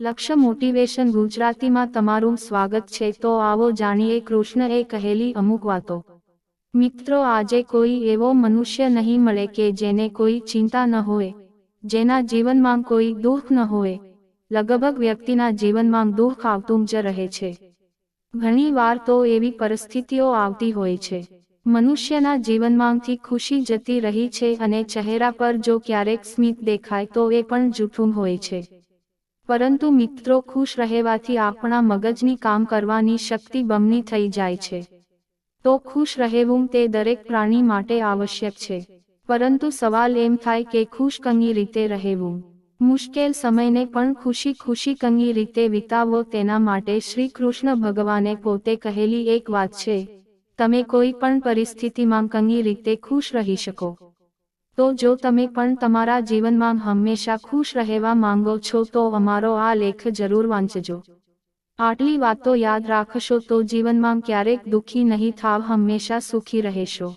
લક્ષ્ય મોટિવેશન ગુજરાતીમાં તમારું સ્વાગત છે. તો આવો જાણીએ કૃષ્ણએ કહેલી અમુક વાતો. મિત્રો, આજે કોઈ એવો મનુષ્ય નહીં મળે કે જેને કોઈ ચિંતા ન હોય, જેના જીવનમાં કોઈ દુઃખ ન હોય. લગભગ વ્યક્તિના જીવનમાં દુઃખ આવતું જ રહે છે. ઘણી વાર તો એવી પરિસ્થિતિઓ આવતી હોય છે. મનુષ્યના જીવનમાંથી ખુશી જતી રહી છે અને ચહેરા પર જો ક્યારેક સ્મિત દેખાય તો એ પણ જૂઠું હોય છે. પરંતુ મિત્રો ખુશ રહેવાથી આપણા મગજની કામ કરવાની શક્તિ બમણી થઈ જાય છે. તો ખુશ રહેવું તે દરેક પ્રાણી માટે આવશ્યક છે. પરંતુ સવાલ એમ થાય કે ખુશ કંગી રીતે રહેવું. મુશ્કેલ સમયને પણ ખુશી ખુશી કંગી રીતે વિતાવો તેના માટે શ્રી કૃષ્ણ ભગવાને પોતે કહેલી એક વાત છે. તમે કોઈ પણ પરિસ્થિતિમાં કંગી રીતે ખુશ રહી શકો. તો જો તમે પણ તમારા જીવનમાં હંમેશા ખુશ રહેવા માંગો છો તો અમારો આ લેખ જરૂર વાંચજો. આટલી વાતો યાદ રાખશો તો જીવનમાં ક્યારેક દુઃખી નહીં થાવ, હંમેશા સુખી રહેશો.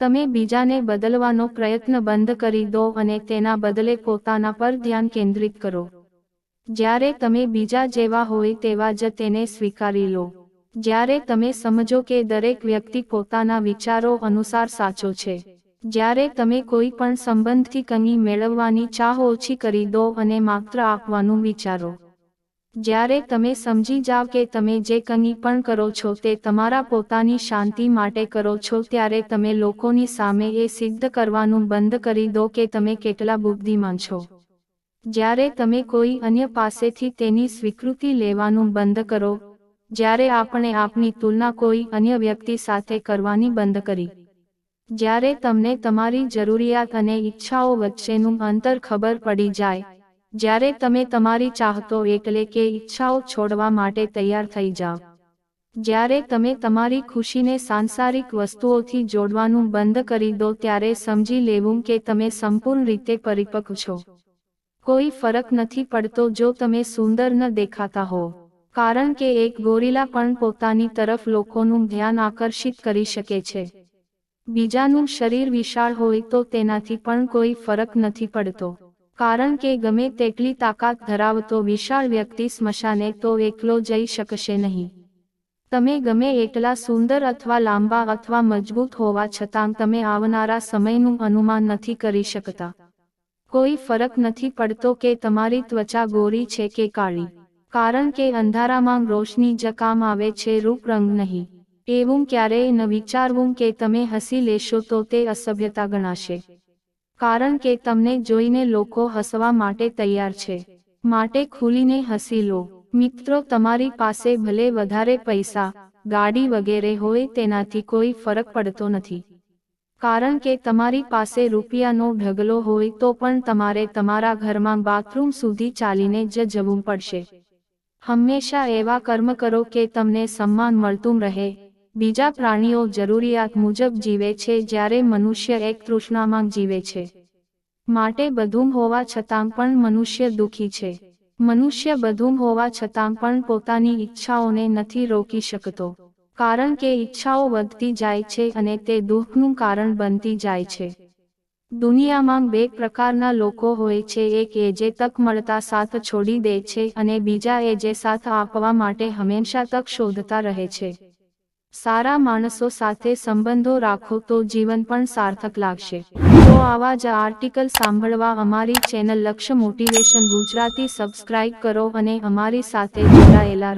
તમે બીજાને બદલવાનો પ્રયત્ન બંધ કરી દો અને તેના બદલે પોતાના પર ધ્યાન કેન્દ્રિત કરો. જ્યારે તમે બીજા જેવા હોય તેવા જ તેને સ્વીકારી લો. જ્યારે તમે સમજો કે દરેક વ્યક્તિ પોતાના વિચારો અનુસાર સાચો છે. જ્યારે તમે કોઈ પણ સંબંધથી કંઈ મેળવવાની ચાહ ઓછી કરી દો અને માત્ર આપવાનું વિચારો. જ્યારે તમે સમજી જાઓ કે તમે જે કંઈ પણ કરો છો તે તમારા પોતાની શાંતિ માટે કરો છો ત્યારે તમે લોકોની સામે એ સિદ્ધ કરવાનું બંધ કરી દો કે તમે કેટલા બુદ્ધિમાન છો. જ્યારે તમે કોઈ અન્ય પાસેથી તેની સ્વીકૃતિ લેવાનું બંધ કરો, જ્યારે આપણે આપની તુલના કોઈ અન્ય વ્યક્તિ સાથે કરવાની બંધ કરી. જ્યારે તમને તમારી જરૂરિયાત અને ઈચ્છાઓ વચ્ચેનું અંતર ખબર પડી જાય, જ્યારે તમે તમારી ચાહતો એટલે કે ઈચ્છાઓ છોડવા માટે તૈયાર થઈ જાઓ. જ્યારે તમે તમારી ખુશીને સાંસારિક વસ્તુઓથી જોડવાનું બંધ કરી દો ત્યારે સમજી લેવું કે તમે સંપૂર્ણ રીતે પરિપક્વ છો. કોઈ ફરક નથી પડતો જો તમે સુંદર ન દેખાતા હો, કારણ કે એક ગોરીલા પણ પોતાની તરફ લોકોનું ધ્યાન આકર્ષિત કરી શકે છે. બીજાનું શરીર વિશાળ હોય તો તેનાથી પણ કોઈ ફરક નથી પડતો. કારણ કે ગમે તેટલી તાકાત ધરાવતો વિશાળ વ્યક્તિ સ્મશાને તો એકલો જઈ શકશે નહીં. તમે ગમે એટલા સુંદર અથવા લાંબા અથવા મજબૂત હોવા છતાં તમે આવનારા સમયનું અનુમાન નથી કરી શકતા. કોઈ ફરક નથી પડતો કે તમારી ત્વચા ગોરી છે કે કાળી. કારણ કે અંધારામાં રોશની જ કામ આવે છે રૂપ રંગ નહીં. એવું ક્યારેય ન વિચારવું કે તમે હસી લેશો તો તે અસભ્યતા ગણાશે. કારણ કે તમને જોઈને લોકો હસવા માટે તૈયાર છે. માટે ખુલીને હસી લો. મિત્રો, તમારી પાસે ભલે વધારે પૈસા, ગાડી વગેરે હોય તેનાથી કોઈ ફરક પડતો નથી. કારણ કે તમારી પાસે રૂપિયાનો ઢગલો હોય તો પણ તમારે તમારા ઘરમાં બાથરૂમ સુધી ચાલીને જ જવું પડશે. હંમેશા એવા કર્મ કરો કે તમને સન્માન મળતું રહે બીજા પ્રાણીઓ જરૂરિયાત મુજબ જીવે છે જ્યારે મનુષ્ય એક તૃષ્ણામાં જીવે છે. માટે બધું હોવા છતાં પણ મનુષ્ય દુઃખી છે. મનુષ્ય બધું હોવા છતાં પણ પોતાની ઈચ્છાઓને નથી રોકી શકતો. કારણ કે ઈચ્છાઓ વધતી જાય છે અને તે દુઃખનું કારણ બનતી જાય છે. દુનિયામાં બે પ્રકારના લોકો હોય છે, એક એ જે તક મળતા સાથ છોડી દે છે અને બીજા એ જે સાથ આપવા માટે હંમેશા તક શોધતા રહે છે. સારા માણસો સાથે સંબંધો રાખો તો જીવન પણ સાર્થક લાગશે. તો આવા જ આર્ટિકલ સાંભળવા અમારી ચેનલ લક્ષ્ય મોટિવેશન ગુજરાતી સબસ્ક્રાઇબ કરો અને અમારી સાથે જોડાયેલા રહો.